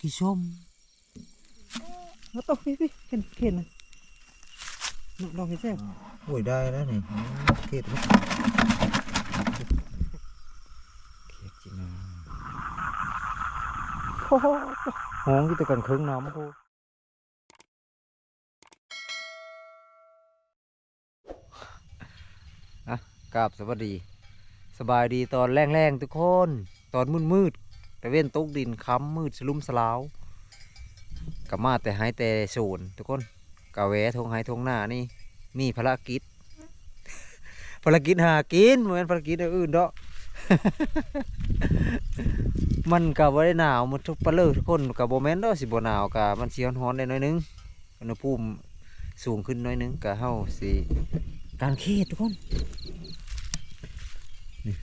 กีส้มแล้วต้องพี่พี่เห็นเห็นนะนอกดอกเห็นแซ่บโอ้ยได้แล้วนี่อืมเขตมั้ยเขตจีนาโอ้โหห้องที่แต่กันครึ่งน้ำโอ้อะกราบสวัสดี สบายดีตอนแรงๆทุกคน ตอนมืดๆ แต่เว้นตกดินค้ำมืดสลุ่มสลาวกับมาแต่หายแต่โซนทุกคนกะแหวทงหายทงหน้านี่มีภารกิจ ภารกิจหากินเหมือนภารกิจอื่นเดาะมันก็บ่ได้หนาวมันทุกปะเลอทุกคนก็บ่แม่นดอกสิบ่หนาวก็มันสิร้อนๆได้น่อยนึงอุณหภูมิสูงขึ้นน่อยนึงก็เฮาสิการเขตทุกคนนี่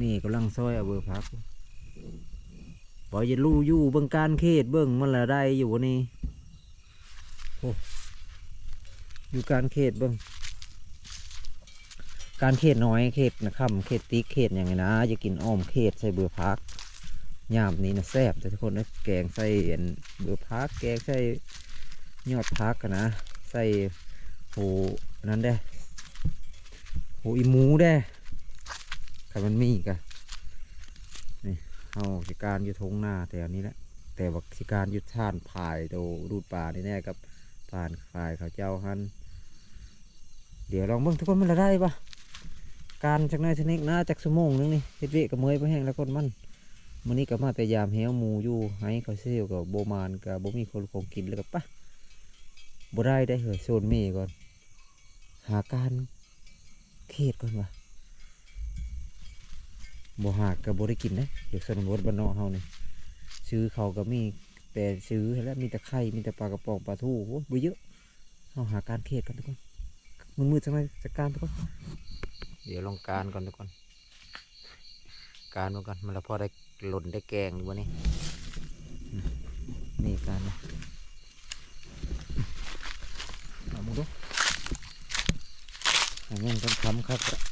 นี่กำลังซอยเอาเบอร์พัก บ่อย่าลู่อยู่เบิ่งการเขตเบิ่งมันละได้อยู่นี่โอ้อยู่การเขตเบิ่งการเขตน้อยเขตนะครับเขตติ๊กเขตอย่างไงนะจะกินอ้อมเขตใส่เบอพักยามนี้นะแซ่บแต่ทุกคนนะแกงใส่อันเบอพักแกงใส่ยอดพักกันนะ ใส่โหนั้นได้โหอีหมูได้ใครมันมีกอะนี่ เอาสิการยู่ทงหน้าแถวนี้แหละแต่ว่าสิการยุดท่านผายโดรูดป่านี่แน่กับผ่านผายเขาเจ้าหันเดี๋ยวลองเบิ่งทุกคนมันละได้ปะการจากนายชนิกนะจากสมงนึงนี่เฮ็ดเวกับเมยไปแห้งแล้วคนมันมื้อนี้ก็มาแต่ยามแหวหมูอยู่ให้เขาเซลกับโบมานกับโบมีคนของกินแล้วก็ปะบ่ได้ได้เหยโซนเมก่อน หาการเขตก่อนวะ บ่หากกับบ่ได้กินนะเดี๋ยวสนบทบ้านนอกเฮานี่ซื้อเขาก็มีแต่ซื้อแล้วมีแต่ไข่มีแต่ปลากระป๋องปลาทูโอ้บ่เยอะเฮาหาการเขตกันทุกคนมือๆจังไดจัดการทุกคนเดี๋ยวลองการก่อนทุกคนการมาก่อนมันละพอได้หล่นได้แกงดูวะนี่นี่การนะเอามึงดูอันนี้ต้องทำครับ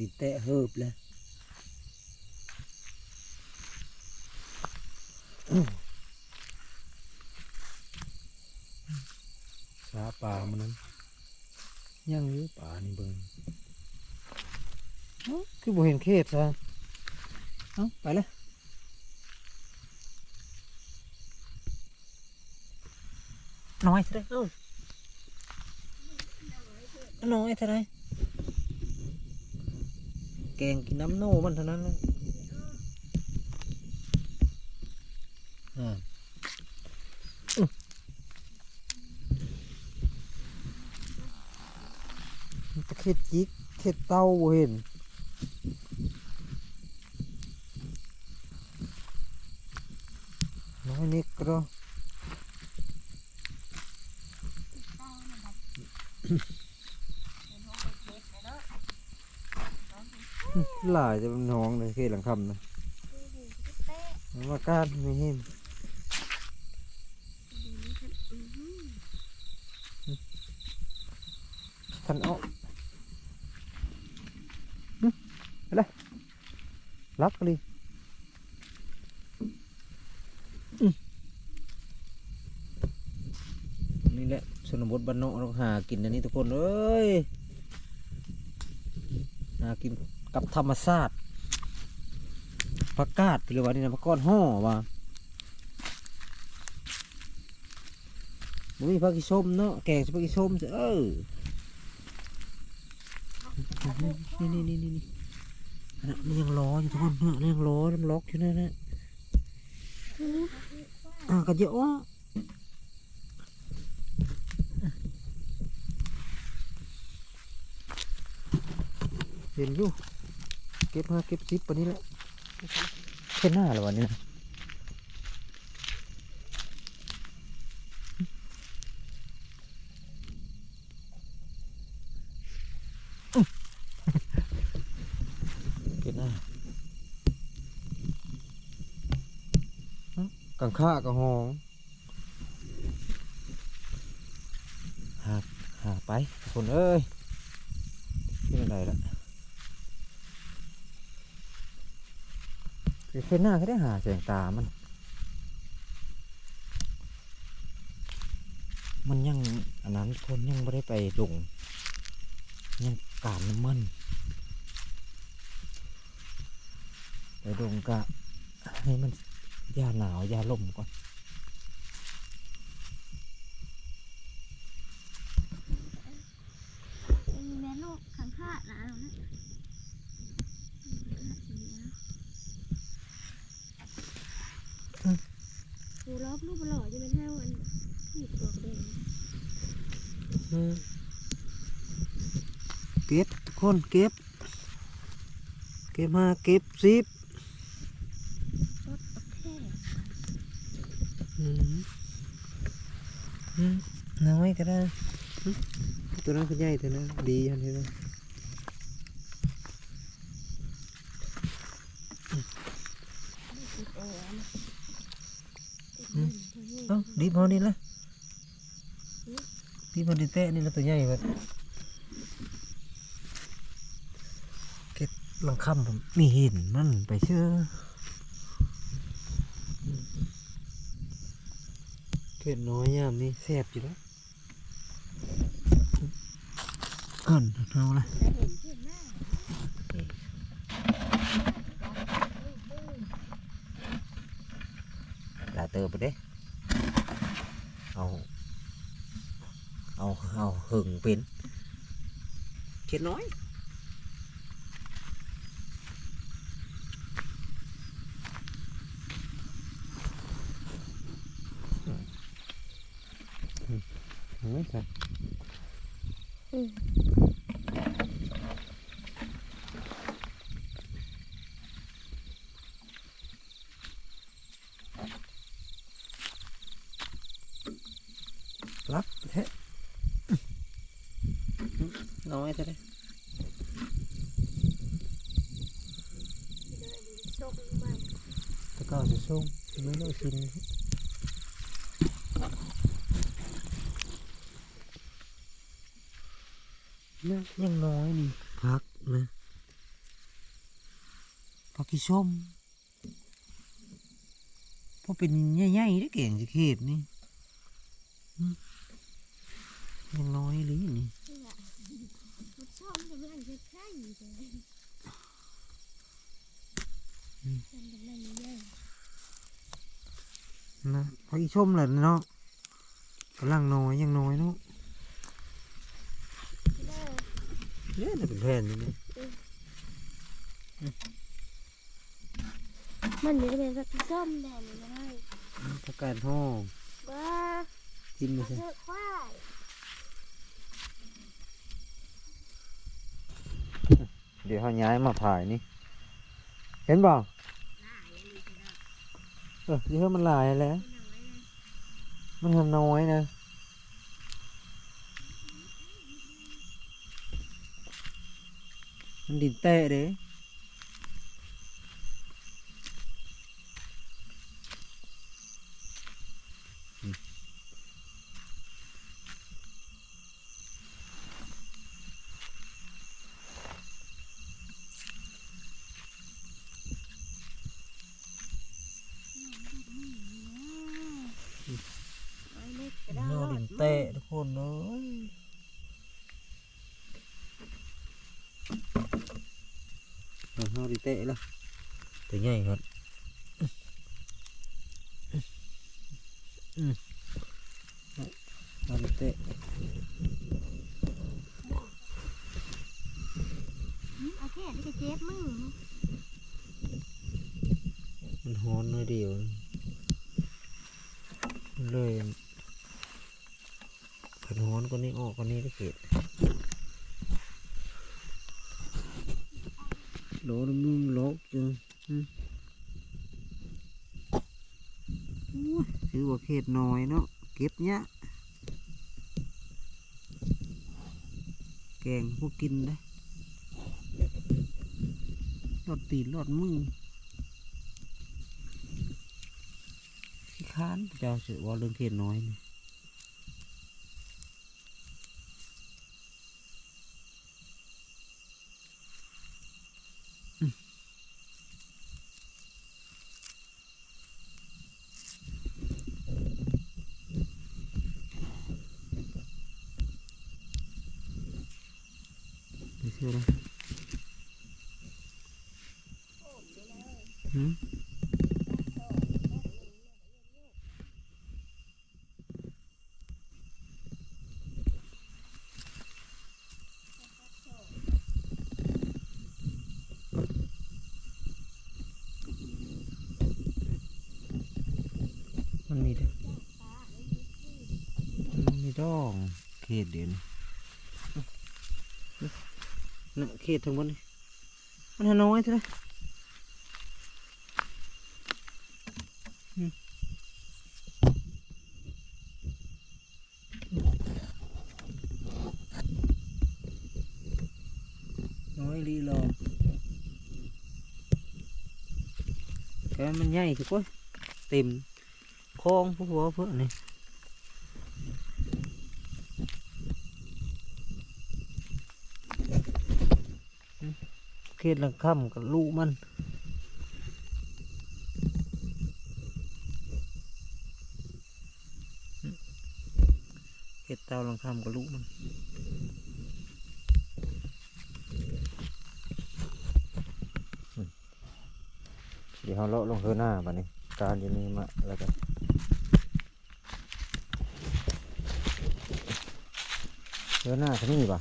ดินแตะเฮิบเลยสาป่ามันนั้นยังอยู่ป่านี่เบิ่งคือบ่เห็นเขตซะเอาไปเลยน้อยเท่าไรเอ้าน้อยเท่าไร แกงกินน้ำโน่มันเท่านั้นอ่าจะเข็ดจิกเข็ดเต้าเห็นน้อยนิดก็ หลายจะเป็นน้องเลยเขตหลังคำนะมันมาก้านไม่เห็นขันเอาหึอะไรรักเลยนี่แหละชนบทบ้านนอกเราหากินอันนี้ทุกคนเอ้ยหากิน กับธรรมชาติผักกาดหรือว่านี่นะผักก้อนห่อว่าบ่มีผักกีส้มเนาะแกงใส่ผักกีส้มเออนี่นี่นี่นี่นี่นนั้นมันยังรออยู่ทุกคนเนี่ยมันยังรอมันล็อกอยู่นั่นนะอ่ากันเยอะเห็นอยู่ เก็บห้าเก็บสิปวันนี้แหละเช่หน้าละวันนี้นะเก็บหน้ากังข้ากังหองหาหาไปคนเอ้ยที่ไหนล่ะ เฟ้นหน้าก็ได้หาแสงตามัน มันยังอันนั้นคนยังไม่ได้ไปลงยังกาดน้ำมันไปลงกะให้มันยาหนาวยาลมก่อน มีแม่ลูกขังข้าหนาเอานะดูรอบลูกบหล่อจะเป็นเท่าอันที่ตัวเด่น เก็บทุก คนเก็บ เก็บมาเก็บซิบรถโอเคอืมอืมน้อยก็ได้อืมตัวนั้นคือใหญ่ตัวนั้นดีอันนี้นะติดเอวนะติดอืเงิมนเท่านี้เอ้าดีพอนี่ละดีพอดีเตะนี่ละตัวใหญ่เบิดเก็บ หลังคำมมีห็นมันไปเชื่ออืมเก็บน้อยยามนี่แซ่บอยู่แล้วก่อนเอาละแต่นเพื่อนหน้าลาเตอร์ไปเด้ เอา เอา เอาหึงเป็นเขียนน้อย รับเทะน้อยเท่าไรโชคดีมากตะก้าจะส่งไม่รู้ชินนะยังน้อยนี่พักนะพักกี่ชมเพราะเป็นใหญ่ๆได้เก่งจะเขตนี่อืมยังน้อยหรือนี่ นี่แหละมันชอบมันกำลังจะใกล้อยู่เลยมั นกำลังเยอะนะพักกี่ชมแหละเนาะกำลังน้อยยังน้อยเนาะเด้อเนี่ยน่ะเป็นแผ่นอยู่นี่มันนี่เป็นสักส้มแดงเลยผักกาดห่อบ้ากินไปมาสิเถอะควายเดี๋ยวเขาย้ายมาถ่ายนี่ เห็นบ่เออเดี๋ยวมันหลายแล้ว มันทำน้อยนะมันดินเตะเด้อืม น้อยเล็กก็ได้ นอ รอ ดิ ด นเตะทุกคนเอ้ยเอานอดินเตะละตัวใหญ่ครับอืมนอดิน เตะเอาแค่นี้ก็เจ็บมือมันฮ้อนหน้อยเดียวมันเลยขันฮ้อนกว่านี้ออกกว่านี้ก็เกิดโหลน้ำนุ่มโลกจังอืมโอ้ยถือว่าเขตน้อยเนาะเก็บเนี้ยแก งพวกกินได้รอดตีนรอดมือเขค้านเจ้าสือว่าเรื่องเขตน้อยนี่อืมไม่เชื่อเลยหืม มันมีเด้อมันมีดองเข ตเดียวนี่นะเขตทั้งหมดนี่มันหาน้อยเท่ไหมน้อยลีรอแกมันใหญ่สิกว่าเต็มคลองพวกหัวเพื่อนนี่ เขตหลังค่ำกับลูกมันเขตเตาหลังค่ำกับลูกมันเดี๋ยวเราเลาะลงเฮือหน้าบัดนี้การอยู่นี่มาแล้วกันเดี๋ยวหน้าเขาไม่มีป่ะ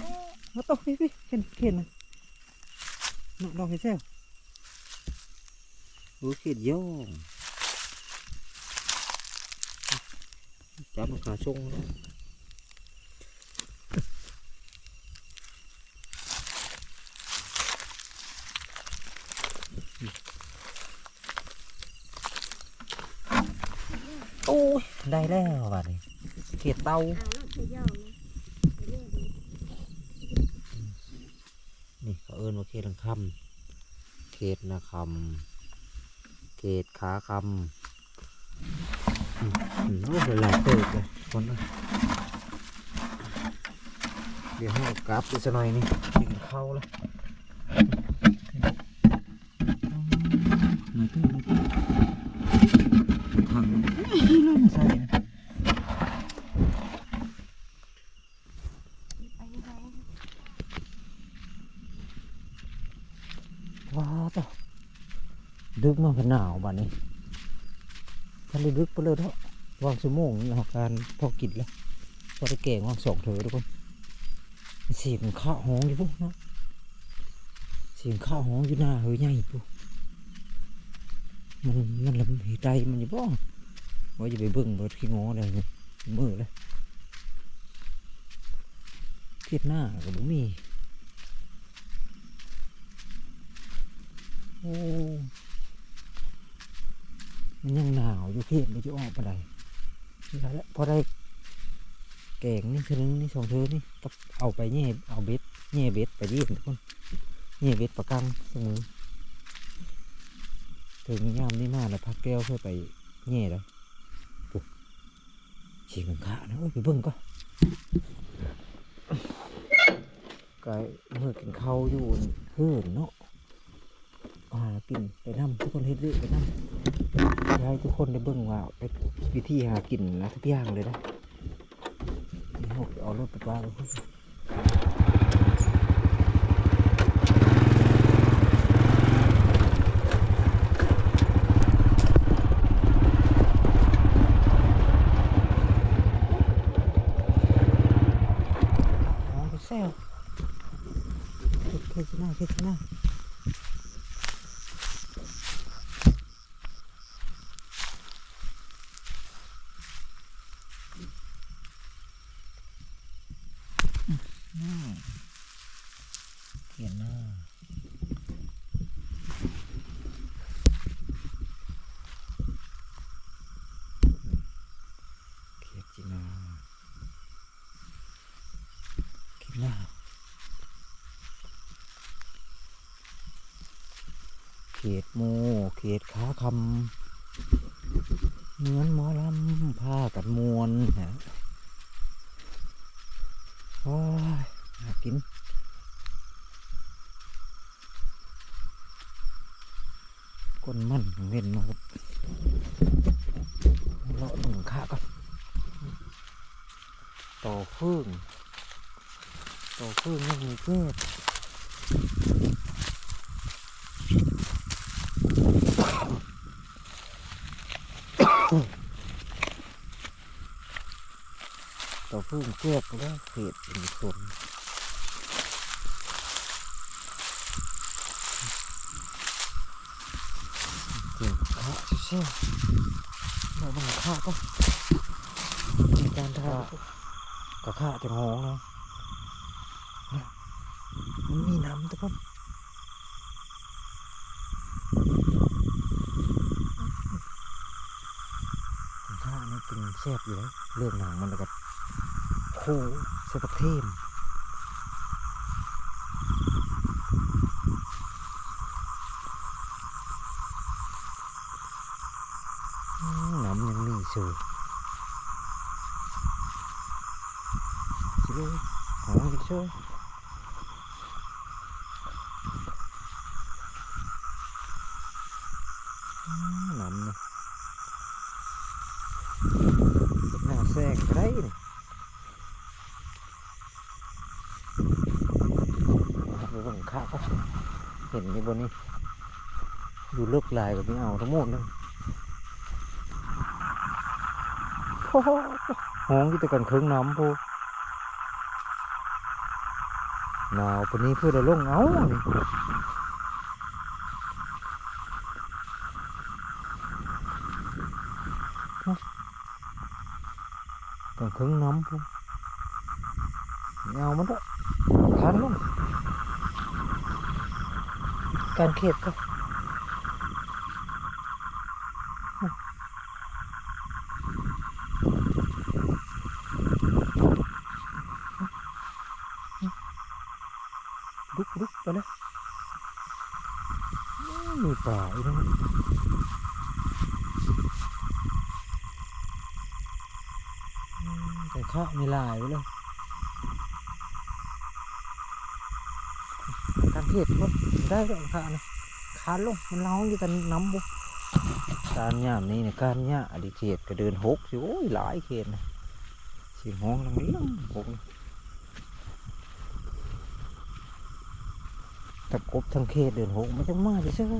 มา ตกพี่พี่เห็นเห็นนะนกดอกเห็นแซ่บรู้เขียดโย่งจับมันขาชงแล้วโอ้ยได้แล้วบัดนี้เขียดเตา เอาแล้วจะย่องนะไปเรื่อยดู นี่ เขตลังคำเขตนาคำเขตขาคำอืมอืมโอ้ยหลายเติบเลยคนเอ้ยเดี๋ยวให้กราฟอีกสักหน่อยนี่กินข้าแล้วมาตื้อมาตื้อขังเล่นใส่นะ ไปยังไง ว้าวต่อดึก มาเป็นหนาวบ้านนี้ทะเลดึกไปเลยเถอะวางชั่วโมงนี่เราการพอกินแล้วพอได้แกงวางสองเถอะทุกคนเสียงข้าหองอยู่พวกเนาะเสียงข้าหองอยู่หน้าเฮ้ยใหญ่ปุ๊มันมันลำหตุใจมันอยู่บ้องว่าจะไปเบิ่งเบิดขี้งอเลยมือเลยเทียดหน้าก็บ่มีโอ้ มันยังหนาวอยู่เพียมันจะออกไปไหนนี่แล้วพอได้แกงนี่คือนึงนี่สองเธอนี่กับเอาไปแง่เอาเบ็ดแง่เบ็ดไปยื่นทุกคนแง่เบ็ดประกังเสมอถึงยามนี่มาแล้วพักแก้วเพื่อไปแง่แล้วปุ๊บฉีกขานะโอ้ยไปเบิ่งก็กายเมื่อกินข้าวอยู่เฮือนเนาะหากินไปนำทุกคนเฮ็ดเรื่อยไปนำ ให้ทุกคนได้เบิ่งว่าเป็นวิธีหากินนะทุกอย่างเลยนะนี่เราเอารถไปวางไว้พุ่นอ๋อไปแซวเคยชนะเคยชนะ เขียนหน้าเขียนจีนาเขียนหน้า ตหมูเขตขาคำเหมือนหมอลำผ้ากันมวนฮะโอ้ยน่ากินก้นมันเงินมาครับเลาะหนึ่งข้าก่อนต่อพึ่งต่อพึ่งยังมีเจ็บต่อ พึ่งเจ็บแล้วเผ็ดมีคนเก่งขาเชี่ยวๆเราบังข้าก็มีการทากระขาจะงงนะเนี่ยมันมีน้ำทุกคนกระขานี่กินแซ่บอยู่แล้วเรื่องหนังมันแล้วกับ คสปักเทมน้ำยังมีสูสิเลยหอมอีกช่วยอืมน้ำเนี่ยหน้าแซงก็ได้นี่เอาไปเบังข้าวก็เห็นนี่บนนี้ดูเลือกลายกับไม่เอาทั้งหมดเลยโอ้โหห้องที่ตะกันครึ่งน้ำพูหนาวปานนี้เพื่อจะลงเอานี่กันครึ่งน้ำพูเอามันละคันลงการเขตก็ ลุกลุกไปเลยอื้อมีป่าอีกนะอืมแต่ข้ามีลายไว้เลยการเทศก็ได้แล้วข้านะคานลงมันเล้าอยู่กันน้ำบุการย่ามนี้เนี่ยการย่าอดีเขตก็เดินหกสิโอ้ยหลายเขตนะสิห้องลังเลี้ยงหกนะ ตะกบทั้งเขตเดินหกมันจะมาจะใช่ไหม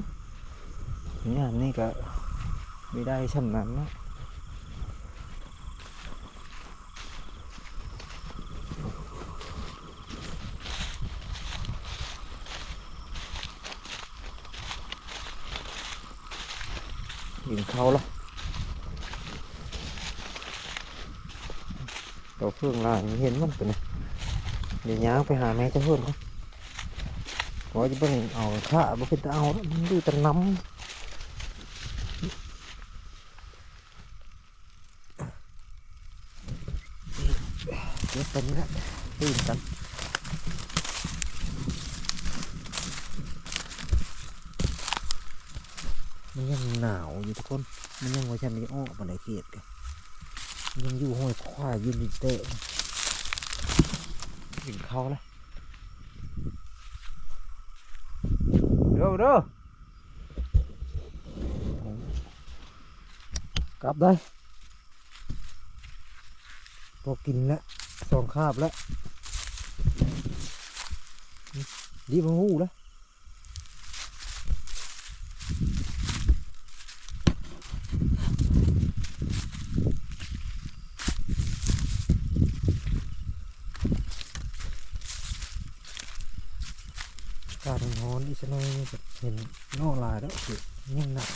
งานนี่ก็ไม่ได้ชำนั้นนะยิงเขาละตัวเฟื่องลายเห็นมันเป็นไงเดี๋ยวย้างไปหาแม่จะเพื่อนเขา ขอจะเบิ่งเอาข้าบ่เป็นตาเอาดูแต่น้ำเก็บเป็นละตื่นกันมันยังหนาวอยู่ทุกคน มันยังว่าฉันไม่อ้อกมาไหนเขียดกันยังอยู่ห้อยควายยืนดิเตะกินข้าวแล้ว เร็วเร็วกลับได้พอกินแล้วสองคาบแล้วรีบมาหูแล้วอากาศมันร้อนอีกสักหน่อยนี่จะเห็นนอกลายแล้วสิยิ่งหนาว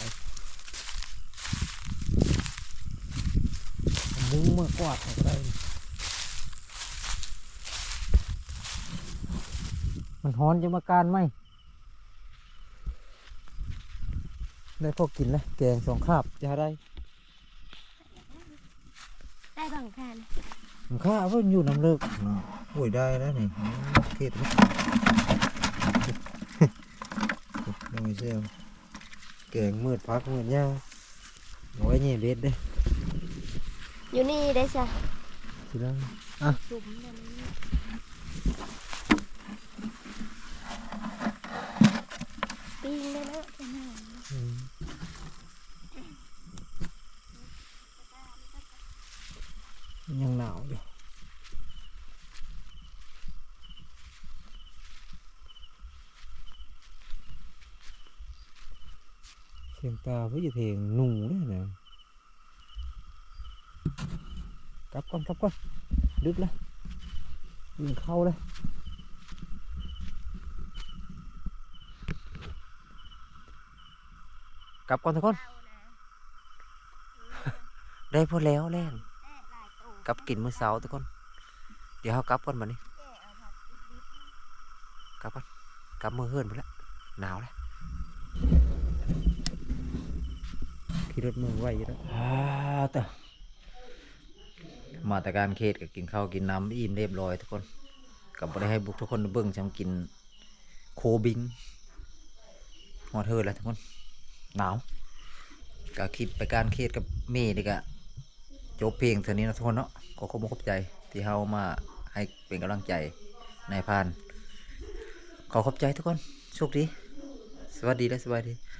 เอามุ้งมากวาดเอาก็ได้นี่มันฮ้อนจะมาการไหมได้พอกินแล้วแกงสองคาบจะได้ได้บางแฟนมันข้าเพิ่นอยู่น้ำเลิกเนาะโอ้ยได้แล้วนี่อืมเทศ มั้ยยังไม่เชื่อแกงมืดพักมืดยาวเอาไว้นี่เบ็ดเด้อยู่นี่ได้จ้ะทีละจุ่มน้ำปิ้งได้แล้วจะหน่อย อืมยังหนาวอยู่เสียงตาเพื่อจะเถียงหนูเนี่ยนะกลับก่อนกลับก่อนดึกเลยยิงเข้าเลยกลับก่อนทุกคน ได้พอแล้วแรงกลับกินมื้อเช้าทุกคน เดี๋ยวเขากลับก่อนมานี่กลับก่อนกลับมือเฮือนไปแล้วหนาวแล้ว ขี่รถมือไหวอยู่แล้วอ้าวแต่มาแต่การเขตกับกินข้าวกินน้ำอิ่มเรียบร้อยทุกคนกับบ่ได้ให้บุกทุกคนเบิ่งจำกินโคบิงหอดเธอแล้วทุกคนหนาวก็คลิปไปการเขตกับเมย์นี่ก็จบเพียงเท่านี้นะทุกคนเนาะขอขอบคุณขอบใจที่เฮามาให้เป็นกำลังใจนายพาน ขอขอบใจทุกคนโชคดี สวัสดีและสบายดี